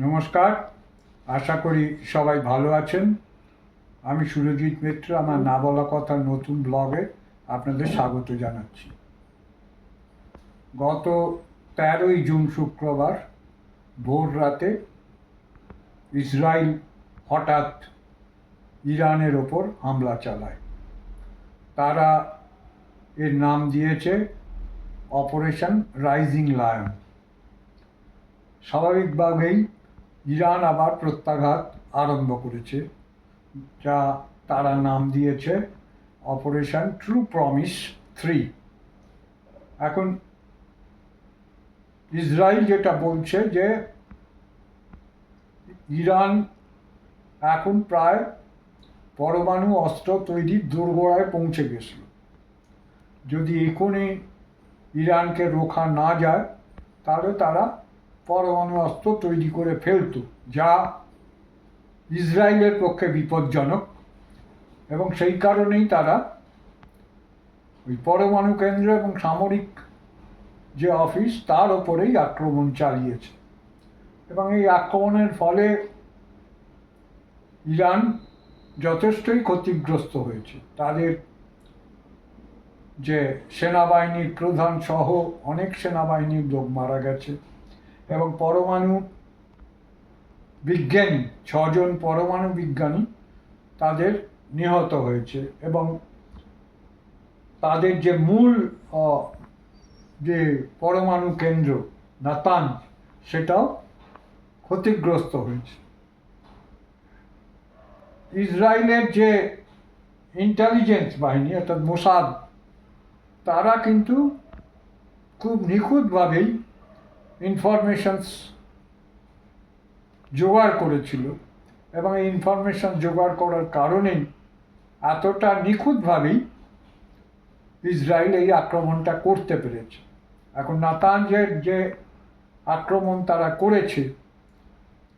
নমস্কার। আশা করি সবাই ভালো আছেন। আমি সুরজিৎ মিত্র, আমার না বলা কথা নতুন ব্লগে আপনাদের স্বাগত জানাচ্ছি। গত তেরোই জুন শুক্রবার ভোর রাতে ইসরায়েল হঠাৎ ইরানের ওপর হামলা চালায়। তারা এর নাম দিয়েছে অপারেশন রাইজিং লায়ন। স্বাভাবিকভাবেই ইরান আবার প্রত্যাঘাত আরম্ভ করেছে, যা তারা নাম দিয়েছে অপারেশন ট্রু প্রমিস থ্রি। এখন ইসরায়েল যেটা বলছে যে ইরান এখন প্রায় পরমাণু অস্ত্র তৈরির দোরগোড়ায় পৌঁছে গেছিল। যদি এখনই ইরানকে রোখা না যায়, তাহলে তারা পরমাণু অস্ত্র তৈরি করে ফেলত, যা ইসরায়েলের পক্ষে বিপজ্জনক এবং সেই কারণেই তারা ওই পরমাণু কেন্দ্র এবং সামরিক যে অফিস, তার ওপরেই আক্রমণ চালিয়েছে। এবং এই আক্রমণের ফলে ইরান যথেষ্টই ক্ষতিগ্রস্ত হয়েছে। তাদের যে সেনাবাহিনীর প্রধান সহ অনেক সেনাবাহিনীর লোক মারা গেছে। এবং পরমাণু বিজ্ঞানী, ছজন পরমাণু বিজ্ঞানী তাদের নিহত হয়েছে এবং তাদের যে মূল যে পরমাণু কেন্দ্র নাতান, সেটাও ক্ষতিগ্রস্ত হয়েছে। ইসরায়েলের যে ইন্টেলিজেন্স বাহিনী, অর্থাৎ মোসাদ, তারা কিন্তু খুব নিখুঁতভাবেই ইনফরমেশনস জোগাড় করেছিল এবং এই ইনফরমেশন জোগাড় করার কারণেই এতটা নিখুঁতভাবেই ইসরায়েল এই আক্রমণটা করতে পেরেছে। এখন নাতানজের যে আক্রমণ তারা করেছে,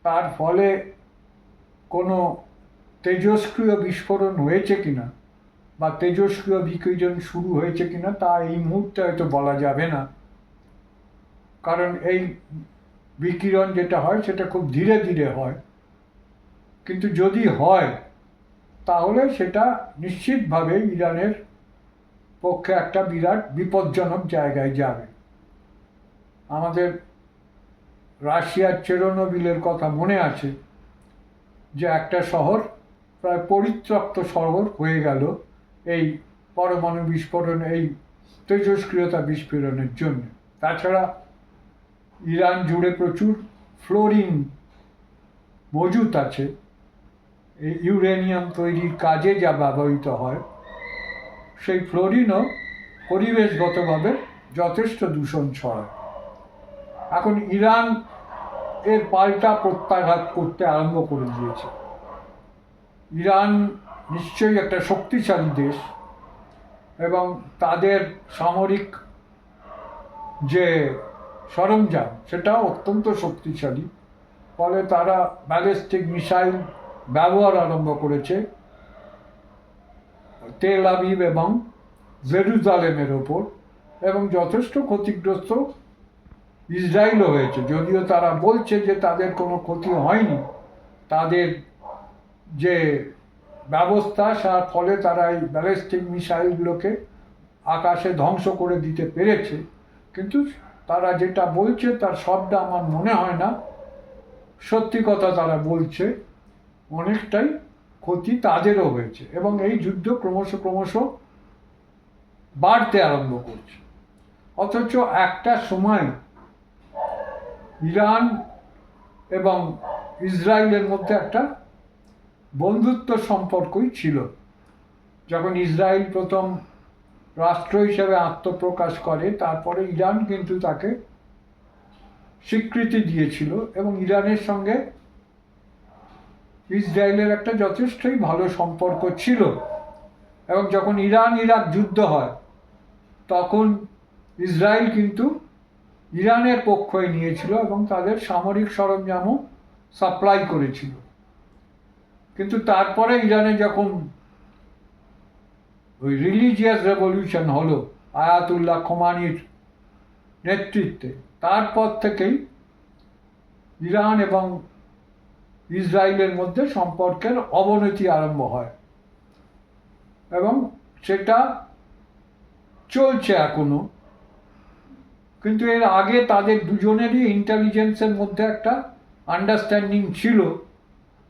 তার ফলে কোনো তেজস্ক্রিয় বিস্ফোরণ হয়েছে কিনা বা তেজস্ক্রিয় বিকিরণ শুরু হয়েছে কিনা তা এই মুহূর্তে হয়তো বলা যাবে না। কারণ এই বিকিরণ যেটা হয়, সেটা খুব ধীরে ধীরে হয়। কিন্তু যদি হয়, তাহলে সেটা নিশ্চিতভাবে ইরানের পক্ষে একটা বিরাট বিপজ্জনক জায়গায় যাবে। আমাদের রাশিয়ার চেরোনোবিলের কথা মনে আছে যে একটা শহর প্রায় পরিত্যক্ত শহর হয়ে গেল এই পরমাণু বিস্ফোরণ, এই তেজস্ক্রিয়তা বিস্ফোরণের জন্য। তাছাড়া ইরান জুড়ে প্রচুর ফ্লোরিন মজুত আছে। এই ইউরেনিয়াম তৈরির কাজে যা ব্যবহৃত হয়, সেই ফ্লোরিনও পরিবেশগতভাবে যথেষ্ট দূষণ ছড়ায়। এখন ইরান এর পাল্টা প্রত্যাঘাত করতে আরম্ভ করে দিয়েছে। ইরান নিশ্চয়ই একটা শক্তিশালী দেশ এবং তাদের সামরিক যে সরঞ্জাম সেটা অত্যন্ত শক্তিশালী। ফলে তারা ব্যালিস্টিক মিসাইল ব্যবহার আরম্ভ করেছে। তেল আবিব এবং জেরুজালেমের ওপর। এবং যথেষ্ট ক্ষতিগ্রস্ত ইসরায়েলও হয়েছে। যদিও তারা বলছে যে তাদের কোনো ক্ষতি হয়নি, তাদের যে ব্যবস্থা, তার ফলে তারা এই ব্যালিস্টিক মিসাইলগুলোকে আকাশে ধ্বংস করে দিতে পেরেছে। কিন্তু তারা যেটা বলছে, তার সবটা আমার মনে হয় না। সত্যি কথা তারা বলছে, অনেকটাই ক্ষতি তাদেরও হয়েছে এবং এই যুদ্ধ ক্রমশ ক্রমশ বাড়তে আরম্ভ করছে। অথচ একটা সময় ইরান এবং ইসরায়েলের মধ্যে একটা বন্ধুত্ব সম্পর্কই ছিল। যখন ইসরায়েল প্রথম রাষ্ট্র হিসেবে আত্মপ্রকাশ করে, তারপরে ইরান কিন্তু তাকে স্বীকৃতি দিয়েছিল এবং ইরানের সঙ্গে ইসরায়েলের একটা যথেষ্টই ভালো সম্পর্ক ছিল। এবং যখন ইরান ইরাক যুদ্ধ হয়, তখন ইসরায়েল কিন্তু ইরানের পক্ষই নিয়েছিল এবং তাদের সামরিক সরঞ্জামও সাপ্লাই করেছিল। কিন্তু তারপরে ইরানে যখন ওই রিলিজিয়াস রেভলিউশন হলো আয়াতুল্লাহ খোমানির নেতৃত্বে। তারপর থেকেই ইরান এবং ইসরায়েলের মধ্যে সম্পর্কের অবনতি আরম্ভ হয় এবং সেটা চলছে এখনও। কিন্তু এর আগে তাদের দুজনেরই ইন্টেলিজেন্সের মধ্যে একটা আন্ডারস্ট্যান্ডিং ছিল,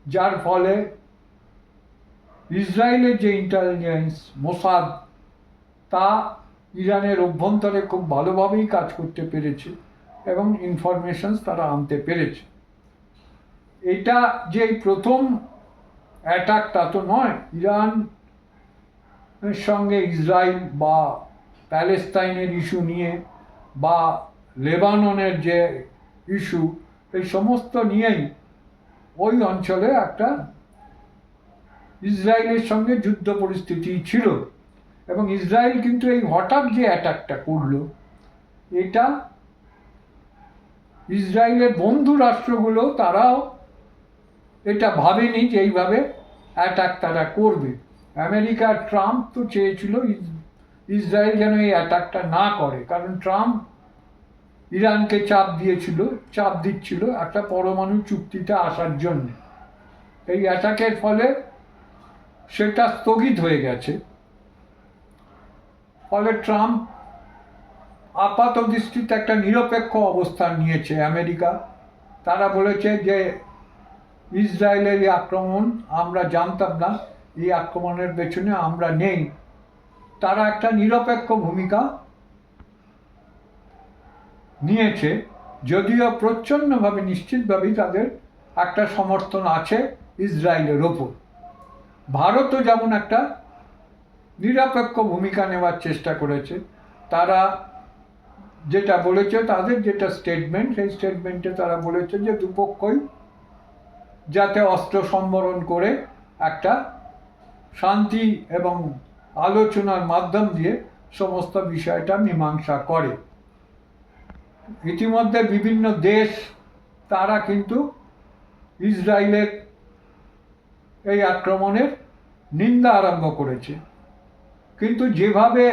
যার ফলে ইসরায়েলের যে ইন্টেলিজেন্স মোসাদ, তা ইরানের অভ্যন্তরে খুব ভালোভাবেই কাজ করতে পেরেছে এবং ইনফরমেশনস তারা আনতে পেরেছে। এটা যে প্রথম অ্যাটাক তা তো নয়, ইরান সঙ্গে ইসরায়েল বা প্যালেস্তাইনের ইস্যু নিয়ে বা লেবাননের যে ইস্যু এই সমস্ত নিয়েই ওই অঞ্চলে একটা ইসরায়েলের সঙ্গে যুদ্ধ পরিস্থিতি ছিল এবং ইসরায়েল কিন্তু এই হঠাৎ যে অ্যাটাকটা করল, এটা ইসরায়েলের বন্ধু রাষ্ট্রগুলো তারাও এটা ভাবেনি যে এইভাবে অ্যাটাক তারা করবে। আমেরিকা ট্রাম্প তো চেয়েছিল ইস- ইসরায়েল যেন এই অ্যাটাকটা না করে, কারণ ট্রাম্প ইরানকে চাপ দিয়েছিল, চাপ দিচ্ছিল একটা পরমাণু চুক্তিতে আসার জন্য। এই অ্যাটাকের ফলে সেটা স্থগিত হয়ে গেছে। ফলে ট্রাম্প আপাত দৃষ্টিতে একটা নিরপেক্ষ অবস্থান নিয়েছে আমেরিকা। তারা বলেছে যে, ইসরায়েলের এই আক্রমণ আমরা জানতাম না, এই আক্রমণের পেছনে আমরা নেই। তারা একটা নিরপেক্ষ ভূমিকা নিয়েছে, যদিও প্রচ্ছন্নভাবে, নিশ্চিতভাবেই তাদের একটা সমর্থন আছে ইসরায়েলের ওপর। ভারতও যেমন একটা নিরপেক্ষ ভূমিকা নেওয়ার চেষ্টা করেছে, তারা যেটা বলেছে, তাদের যেটা স্টেটমেন্ট সেই স্টেটমেন্টে তারা বলেছে যে দুপক্ষই যাতে অস্ত্র সম্বরণ করে একটা শান্তি এবং আলোচনার মাধ্যম দিয়ে সমস্ত বিষয়টা মীমাংসা করে। ইতিমধ্যে বিভিন্ন দেশ, তারা কিন্তু ইসরায়েলের এই আক্রমণের নিন্দা আরম্ভ করেছে। কিন্তু যেভাবে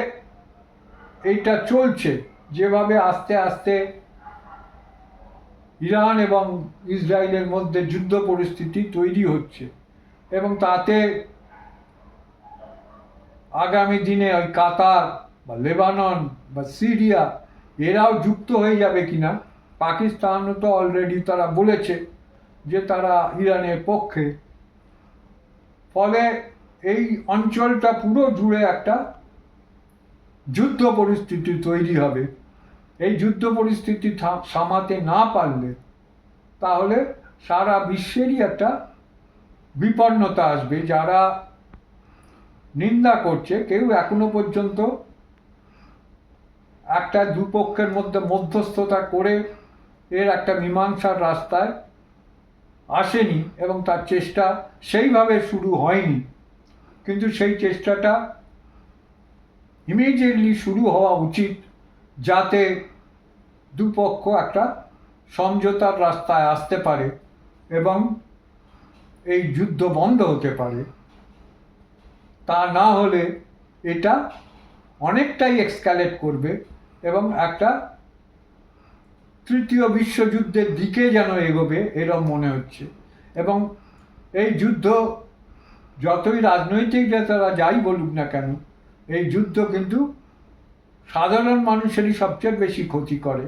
এইটা চলছে, যেভাবে আস্তে আস্তে ইরান এবং ইসরায়েলের মধ্যে যুদ্ধ পরিস্থিতি তৈরি হচ্ছে এবং তাতে আগামী দিনে ওই কাতার বা লেবানন বা সিরিয়া এরাও যুক্ত হয়ে যাবে কিনা, পাকিস্তানও তো অলরেডি তারা বলেছে যে তারা ইরানের পক্ষে ফলে এই অঞ্চলটা পুরো জুড়ে একটা যুদ্ধ পরিস্থিতি তৈরি হবে। এই যুদ্ধ পরিস্থিতি সামাতে না পারলে তাহলে সারা বিশ্বেরই একটা বিপন্নতা আসবে। যারা নিন্দা করছে, কেউ এখনও পর্যন্ত একটা দুপক্ষের মধ্যে মধ্যস্থতা করে এর একটা মীমাংসার রাস্তায় আসেনি এবং তার চেষ্টা সেইভাবে শুরু হয়নি। কিন্তু সেই চেষ্টাটা ইমিডিয়েটলি শুরু হওয়া উচিত, যাতে দুপক্ষ একটা সমঝোতার রাস্তায় আসতে পারে এবং এই যুদ্ধ বন্ধ হতে পারে। তা না হলে এটা অনেকটাই এক্সকালেট করবে এবং একটা তৃতীয় বিশ্বযুদ্ধের দিকে যেন এগোবে, এরম মনে হচ্ছে। এবং এই যুদ্ধ যতই রাজনৈতিক নেতারা যাই বলুক না কেন, এই যুদ্ধ কিন্তু সাধারণ মানুষেরই সবচেয়ে বেশি ক্ষতি করে।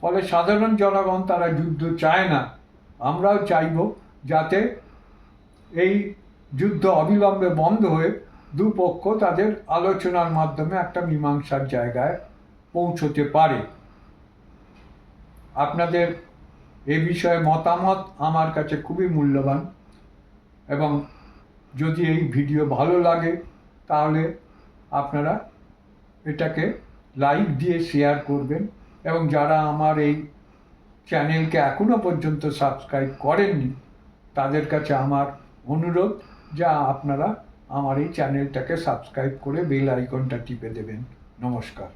ফলে সাধারণ জনগণ তারা যুদ্ধ চায় না। আমরাও চাইব যাতে এই যুদ্ধ অবিলম্বে বন্ধ হয়ে দুপক্ষ তাদের আলোচনার মাধ্যমে একটা মীমাংসার জায়গায় পৌঁছতে পারে। আপনাদের এ বিষয়ে মতামত আমার কাছে খুবই মূল্যবান এবং যদি এই ভিডিও ভালো লাগে, তাহলে আপনারা এটাকে লাইক দিয়ে শেয়ার করবেন এবং যারা আমার এই চ্যানেলকে এখনও পর্যন্ত সাবস্ক্রাইব করেননি, তাদের কাছে আমার অনুরোধ যা আপনারা আমার এই চ্যানেলটাকে সাবস্ক্রাইব করে বেল আইকনটা টিপে দেবেন। নমস্কার।